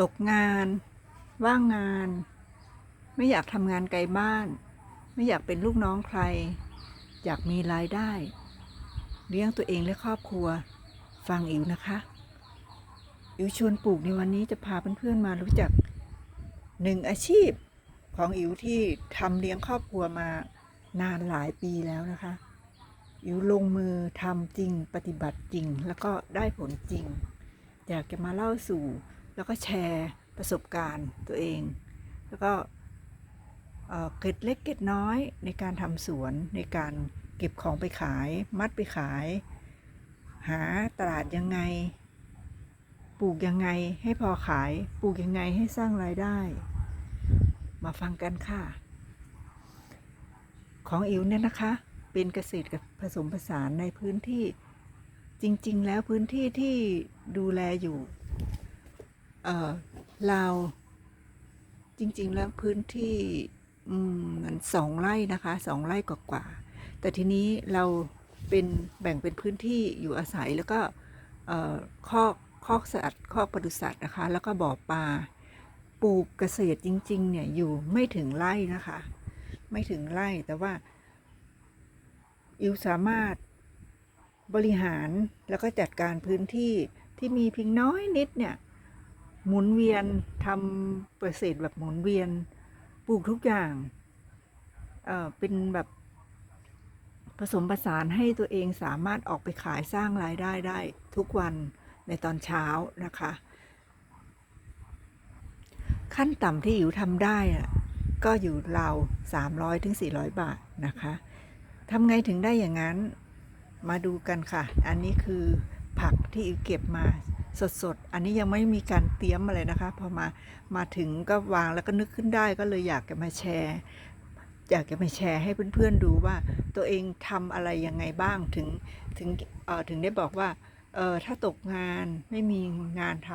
ตกงาน ว่างงาน ไม่อยากทำงานไกลบ้าน ไม่อยากเป็นลูกน้องใคร อยากมีรายได้ เลี้ยงตัวเองและครอบครัว ฟังอิ๋วนะคะอิ๋วชวนปลูกในวันนี้จะพาเพื่อนๆมารู้จักหนึ่งอาชีพของอิ๋วที่ทำเลี้ยงครอบครัวมานานหลายปีแล้วนะคะ อิ๋วลงมือทำจริงปฏิบัติจริง แล้วก็ได้ผลจริง อยากจะมาเล่าสู่ แล้วก็แชร์ประสบการณ์ตัวเอง แล้วก็เกร็ดเล็กเกร็ดน้อยในการทำสวนในการเก็บของไปขาย มัดไปขาย หาตลาดยังไง ปลูกยังไงให้พอขาย ปลูกยังไงให้สร้างรายได้ มาฟังกันค่ะ ของอิ๋วเนี่ยนะคะ เป็นเกษตรกับผสมผสานในพื้นที่จริง ๆ แล้วพื้นที่ที่ดูแลอยู่ ลาว จริง ๆ แล้วพื้นที่มันสองไร่นะคะสองไร่กว่าๆแต่ทีนี้เราเป็นแบ่งเป็นพื้นที่อยู่อาศัยแล้วก็คอกคอกสัตว์คอกปศุสัตว์นะคะ แล้วก็บ่อปลาปลูกเกษตรจริง ๆ เนี่ยอยู่ไม่ถึงไร่นะคะ ไม่ถึงไร่แต่ว่าอิวสามารถบริหารแล้วก็จัดการพื้นที่ที่มีเพียงน้อยนิดเนี่ย หมุนเวียนทำเกษตรแบบหมุนเวียนปลูกทุกอย่างเออเป็นแบบผสมผสานให้ตัวเองสามารถออกไปขายสร้างรายได้ได้ทุกวันในตอนเช้านะคะ ขั้นต่ำที่อิ๋วทำได้อะก็อยู่ราว300ถึง400 บาทนะคะทำไงถึงได้อย่างนั้นมาดูกันค่ะ อันนี้คือผักที่อิ๋วเก็บมา สดๆ อันนี้ยังไม่มีการเตรียมอะไรนะคะ พอมามาถึงก็วางแล้วก็นึกขึ้นได้ก็เลยอยากจะมาแชร์อยากจะมาแชร์ให้เพื่อนๆดูว่าตัวเองทำอะไรยังไงบ้างถึงถึงเอ่อถึงได้บอกว่าเออถ้าตกงานไม่มีงานท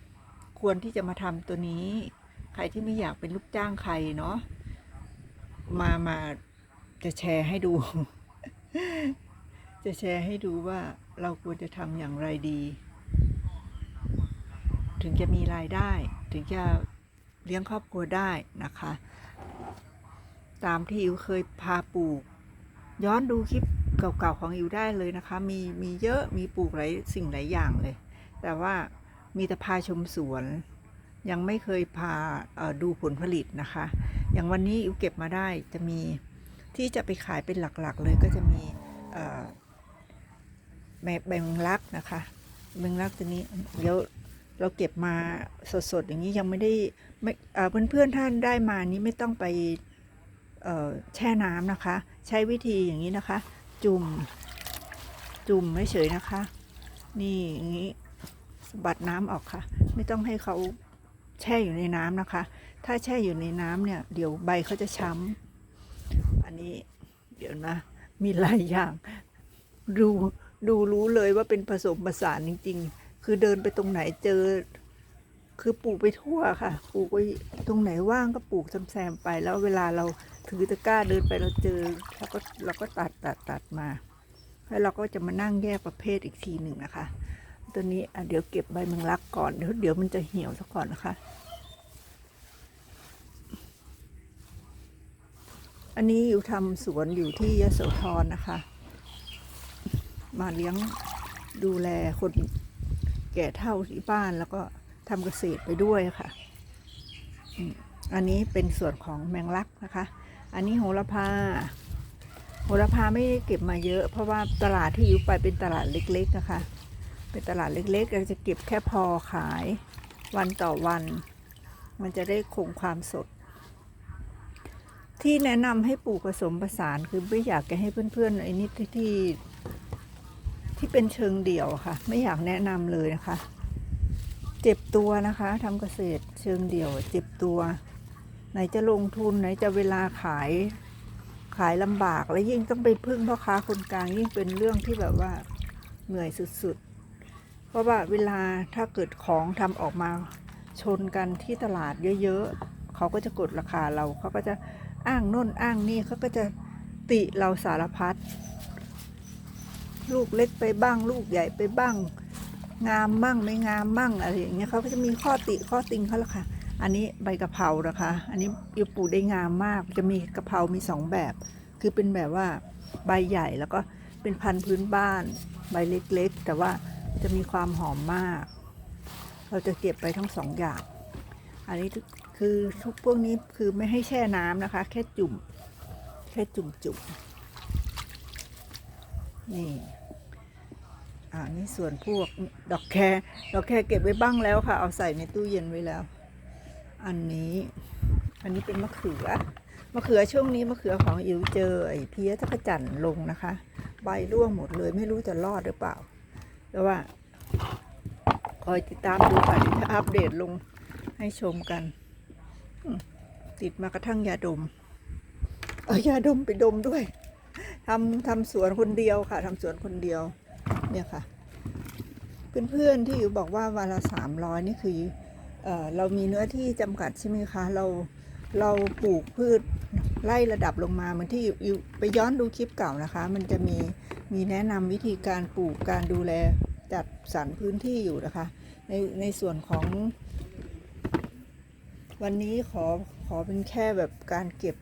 ำควรที่จะมาทำตัวนี้ ใครที่ไม่อยากเป็นลูกจ้างใครเนาะมามาจะแชร์ให้ดู จะแชร์ให้ดูว่าเราควรจะทำอย่างไรดี ถึงจะมีรายได้ ถึงจะเลี้ยงครอบครัวได้นะคะ ตามที่อิวเคยพาปลูก ย้อนดูคลิปเก่าๆของอิวได้เลยนะคะ มีมีเยอะมีปลูกหลายสิ่งหลายอย่างเลย แต่ว่ามีแต่พาชมสวน ยังไม่เคยพาดูผลผลิตนะคะ อย่างวันนี้อิวเก็บมาได้จะมีที่จะไปขายเป็นหลักๆ เลยก็จะมีแมแบงลักนะคะแบงลักตัวนี้เดี๋ยว เราเก็บมาสดๆอย่างนี้ยังไม่ได้ไม่เพื่อนๆท่านได้มานี้ไม่ต้องไปแช่น้ำนะคะ ใช้วิธีอย่างนี้นะคะ จุ่มจุ่มไม่เฉยนะคะ นี่อย่างนี้สบัดน้ำออกค่ะ ไม่ต้องให้เขาแช่อยู่ในน้ำนะคะ ถ้าแช่อยู่ในน้ำเนี่ย เดี๋ยวใบเขาจะช้ำอันนี้เดี๋ยวนะ มีหลายอย่าง ดูดูรู้เลยว่าเป็นผสมผสานจริง ๆ คือเดินไปตรงไหนเจอ คือปลูกไปทั่วค่ะ ปลูกไปตรงไหนว่างก็ปลูกแซมๆไป แล้วเวลาเราถือตะกร้าเดินไปเราเจอเราก็เราก็ตัดตัดตัดมา แล้วเราก็จะมานั่งแยกประเภทอีกทีหนึ่งนะคะ ตัวนี้เดี๋ยวเก็บใบมังลักก่อนเดี๋ยวเดี๋ยวมันจะเหี่ยวซะก่อนนะคะ อันนี้อยู่ทำสวนอยู่ที่ยโสธรนะคะ มาเลี้ยงดูแลคน แก่เท่าที่บ้านแล้วก็ทำเกษตรไปด้วยค่ะ อันนี้เป็นส่วนของแมงลักนะคะ อันนี้โหระพา โหระพาไม่ได้เก็บมาเยอะ เพราะว่าตลาดที่อยู่ไปเป็นตลาดเล็ก ๆ นะคะ เป็นตลาดเล็กๆเราจะเก็บแค่พอขายวันต่อวัน มันจะได้คงความสด ที่แนะนำให้ปลูกผสมผสานคือไม่อยากจะให้เพื่อนๆไอ้นี่ที่ ที่เป็นเชิงเดี่ยวค่ะ ไม่อยากแนะนำเลยนะคะ เจ็บตัวนะคะทำเกษตรเชิงเดี่ยว เจ็บตัว ไหนจะลงทุนไหนจะเวลาขายขายลำบากและยิ่งต้องไปพึ่งพ่อค้าคนกลางยิ่งเป็นเรื่องที่แบบว่าเหนื่อยสุดๆ เพราะว่าเวลาถ้าเกิดของทำออกมาชนกันที่ตลาดเยอะๆ เขาก็จะกดราคาเราเขาก็จะอ้างโน่นอ้างนี่เขาก็จะติเราสารพัด ลูกเล็กไปบ้าง ลูกใหญ่ไปบ้าง งามมั่งไม่งามมั่งอะไรอย่างเงี้ยเขาก็จะมีข้อติข้อติงเขาละค่ะ อันนี้ใบกะเพรานะคะ อันนี้อิวปลูกได้งามมากจะมีกะเพรามีสองแบบ คือเป็นแบบว่าใบใหญ่แล้วก็เป็นพันธุ์พื้นบ้านใบเล็กๆ แต่ว่าจะมีความหอมมาก เราจะเก็บไปทั้งสองอย่าง อันนี้คือทุกพวกนี้คือไม่ให้แช่น้ำนะคะ แค่จุ่ม แค่จุ่มจุ่มนี่ อ่านี่ส่วนพวกดอกแครดอกแครเก็บไว้บ้างแล้วค่ะ เอาใส่ในตู้เย็นไว้แล้ว อันนี้ อันนี้เป็นมะเขือ มะเขือช่วงนี้มะเขือของอิ๋วเจอไอ้เพี้ยจักจั่นลงนะคะ ใบร่วงหมดเลยไม่รู้จะรอดหรือเปล่า แต่ว่า คอยติดตามดูค่ะจะอัปเดตลงให้ชมกัน ติดมากระทั่งยาดม เอายาดมไปดมด้วยทำทำสวนคนเดียวค่ะทำสวนคนเดียว เนี่ยค่ะ เพื่อนๆที่อยู่บอกว่าวันละสามร้อยนี่คือเออเรามีเนื้อที่จำกัดใช่ไหมคะ เราเราปลูกพืชไล่ระดับลงมาเหมือนที่อยู่ไปย้อนดูคลิปเก่านะคะ มันจะมีมีแนะนำวิธีการปลูกการดูแลจัดสรรพื้นที่อยู่นะคะ ในในส่วนของ วันนี้ขอขอเป็นแค่แบบการเก็บ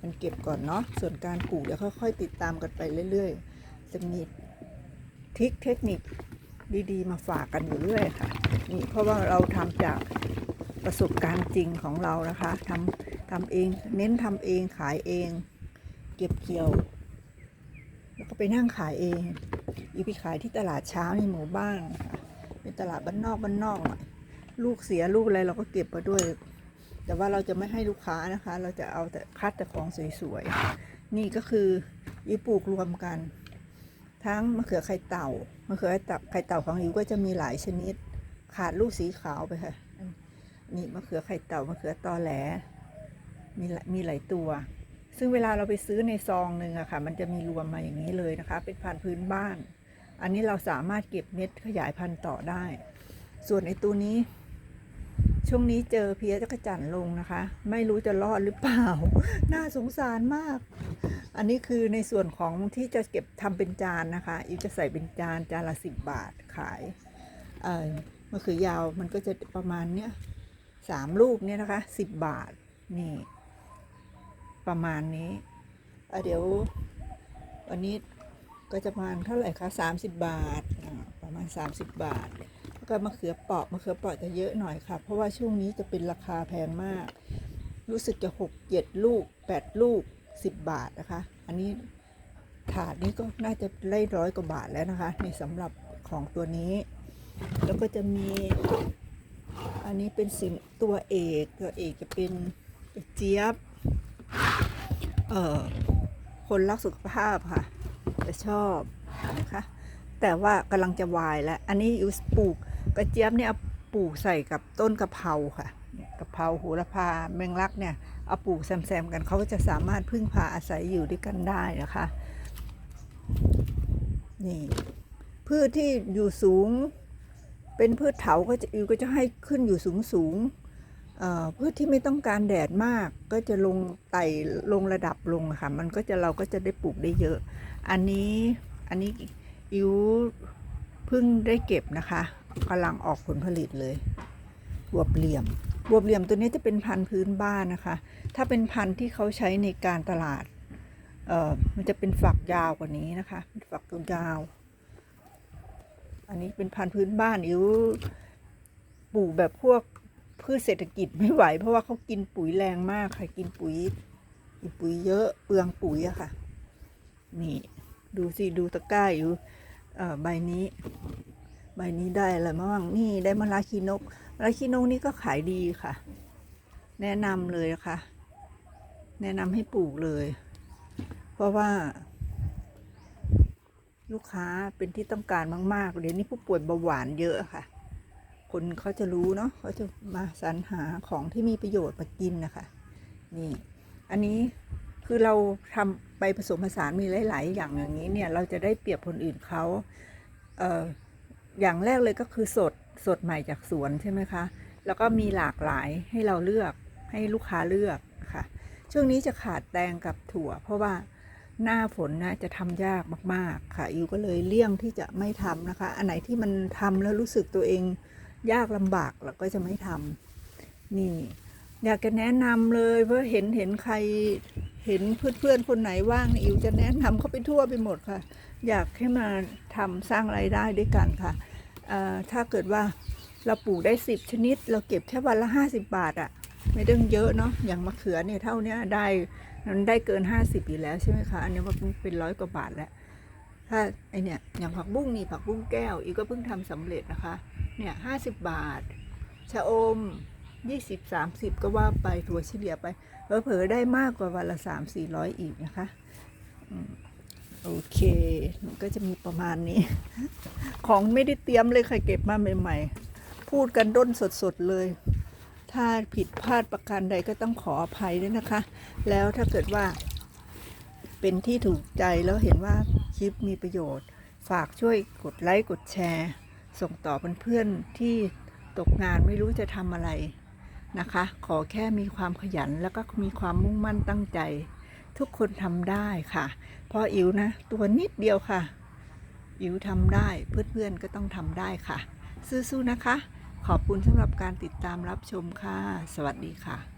มันเก็บก่อนเนาะส่วนการปลูกเดี๋ยวค่อยๆติดตามกันไปเรื่อยๆ จะมี ทิคเทคนิคดีๆ มาฝากกันอยู่เรื่อยค่ะ นี่เพราะว่าเราทำจากประสบการณ์จริงของเรานะคะทำทำเองเน้นทำเองขายเอง เก็บเกี่ยว แล้วก็ไปนั่งขายเองอีกไปขายที่ตลาดเช้าในหมู่บ้านค่ะเป็นตลาดบ้านนอกบ้านนอกหน่อยลูกเสียลูกอะไรเราก็เก็บมาด้วย แต่ว่าเราจะไม่ให้ลูกค้านะคะ เราจะเอาแต่คัดแต่ของสวยๆนี่ก็คืออีปลูกรวมกัน ทั้งมะเขือไข่เต่ามะเขือไข่เต่าไข่เต่าของอิ๋วก็จะมีหลายชนิด ขาดลูกสีขาวไปค่ะนี่มะเขือไข่เต่ามะเขือตอแหลมีมีหลายตัว ซึ่งเวลาเราไปซื้อในซองหนึ่งอะค่ะ มันจะมีรวมมาอย่างนี้เลยนะคะ เป็นพันธุ์พื้นบ้าน อันนี้เราสามารถเก็บเม็ดขยายพันธุ์ต่อได้ ส่วนไอ้ตัวนี้ ช่วงนี้เจอเพี้ยจักรจั่นลงนะคะ ไม่รู้จะรอดหรือเปล่า น่าสงสารมาก อันนี้คือในส่วนของที่จะเก็บทำเป็นจานนะคะอิวจะใส่เป็นจานจานละสิบบาทขายเออมะเขือยาวมันก็จะประมาณเนี้ยสามลูกเนี่ยนะคะสิบบาทนี่ประมาณนี้อะเดี๋ยววันนี้ก็จะประมาณเท่าไหร่คะสามสิบบาทประมาณสามสิบบาทแล้วก็มะเขือเปราะมะเขือเปราะจะเยอะหน่อยค่ะ เพราะว่าช่วงนี้จะเป็นราคาแพงมาก รู้สึกจะหกเจ็ดลูกแปดลูก สิบบาทนะคะ อันนี้ถาดนี้ก็น่าจะไล่ร้อยกว่าบาทแล้วนะคะ ในสำหรับของตัวนี้ แล้วก็จะมี อันนี้เป็นสินตัวเอกตัวเอกจะเป็นเจี๊ยบ เอ่อ คนรักสุขภาพค่ะจะชอบนะคะ แต่ว่ากำลังจะวายแล้ว อันนี้ยูปลูกกระเจี๊ยบเนี่ยปลูกใส่กับต้นกะเพราค่ะะเพราโหระพาแมงลักเนี่ยเอาปลูกแซมๆกันเขาก็จะสามารถพึ่งพาอาศัยอยู่ด้วยกันได้นะคะนี่พืชที่อยู่สูง เป็นพืชเถาก็จะอยู่ก็จะให้ขึ้นอยู่สูงสูงๆพืชที่ไม่ต้องการแดดมาก ก็จะลงไต่ลงระดับลงค่ะ มันก็จะเราก็จะได้ปลูกได้เยอะ อันนี้อันนี้อิวเพิ่งได้เก็บนะคะกำลังออกผลผลิตเลยบวบเหลี่ยม บวบเหลี่ยมตัวนี้จะเป็นพันธุ์พื้นบ้านนะคะ ถ้าเป็นพันธุ์ที่เขาใช้ในการตลาด เอ่อ มันจะเป็นฝักยาวกว่านี้นะคะ ฝักยาว อันนี้เป็นพันธุ์พื้นบ้านอิ๋วปลูกแบบพวกพืชเศรษฐกิจไม่ไหว เพราะว่าเขากินปุ๋ยแรงมากค่ะ กินปุ๋ยกินปุ๋ยเยอะเปลืองปุ๋ยอะค่ะ นี่ ดูสิ ดูตะกร้าอยู่เออใบนี้ ใบนี้ได้อะไรบ้างนี่ได้มะระคีนก มะระคีนกนี่ก็ขายดีค่ะ แนะนำเลยนะคะแนะนำให้ปลูกเลย เพราะว่า ลูกค้าเป็นที่ต้องการมาก ๆ เดี๋ยวนี้ผู้ป่วยเบาหวานเยอะค่ะ คนเขาจะรู้เนาะเขาจะมาสรรหาของที่มีประโยชน์มากินนะคะ นี่ อันนี้คือเราทำไปผสมผสานมีหลาย ๆ อย่างอย่างนี้เนี่ย เราจะได้เปรียบคนอื่นเขาเอออย่างแรกเลยก็คือสด สดใหม่จากสวนใช่ไหมคะ แล้วก็มีหลากหลายให้เราเลือกให้ลูกค้าเลือกค่ะ ช่วงนี้จะขาดแตงกับถั่ว เพราะว่าหน้าฝนนะจะทำยากมากๆ ค่ะอิวก็เลยเลี่ยงที่จะไม่ทำนะคะ อันไหนที่มันทำแล้วรู้สึกตัวเองยากลำบากเราก็จะไม่ทำนี่ อยากจะแนะนำเลยเพราะเห็นเห็นใครเห็นเพื่อนๆคนไหนว่างอิวจะแนะนำเขาไปทั่วไปหมดค่ะ อยากให้มาทำสร้างรายได้ด้วยกันค่ะ ถ้าเกิดว่าเราปลูกได้สิบชนิด เราเก็บแค่วันละห้าสิบบาทอะไม่ต้องเยอะเนาะอย่างมะเขือเนี่ยเท่านี้ได้มันได้เกินห้าสิบอยู่แล้วใช่ไหมคะอันนี้มันเป็นร้อยกว่าบาทแล้วถ้าไอเนี่ยอย่างผักบุ้งนี่ผักบุ้งแก้ว อีกก็เพิ่งทำสำเร็จนะคะเนี่ยห้าสิบบาทชะอมยี่สิบสามสิบก็ว่าไปถั่วเฉลี่ยไปเผลอๆได้มากกว่าวันละสามสี่ร้อยอีกนะคะอืม โอเคมันก็จะมีประมาณนี้ ของไม่ได้เตรียมเลยค่ะเก็บมาใหม่ๆ พูดกันด้นสดๆเลย ถ้าผิดพลาดประการใดก็ต้องขออภัยด้วยนะคะ แล้วถ้าเกิดว่า เป็นที่ถูกใจแล้วเห็นว่าคลิปมีประโยชน์ ฝากช่วยกดไลค์กดแชร์ ส่งต่อเพื่อนๆที่ตกงานไม่รู้จะทำอะไรนะคะ ขอแค่มีความขยันแล้วก็มีความมุ่งมั่นตั้งใจ ทุกคนทำได้ค่ะ พออิ๋วนะ ตัวนิดเดียวค่ะ อิ๋วทำได้เพื่อนๆก็ต้องทำได้ค่ะ สู้ๆนะคะ ขอบคุณสำหรับการติดตามรับชมค่ะ สวัสดีค่ะ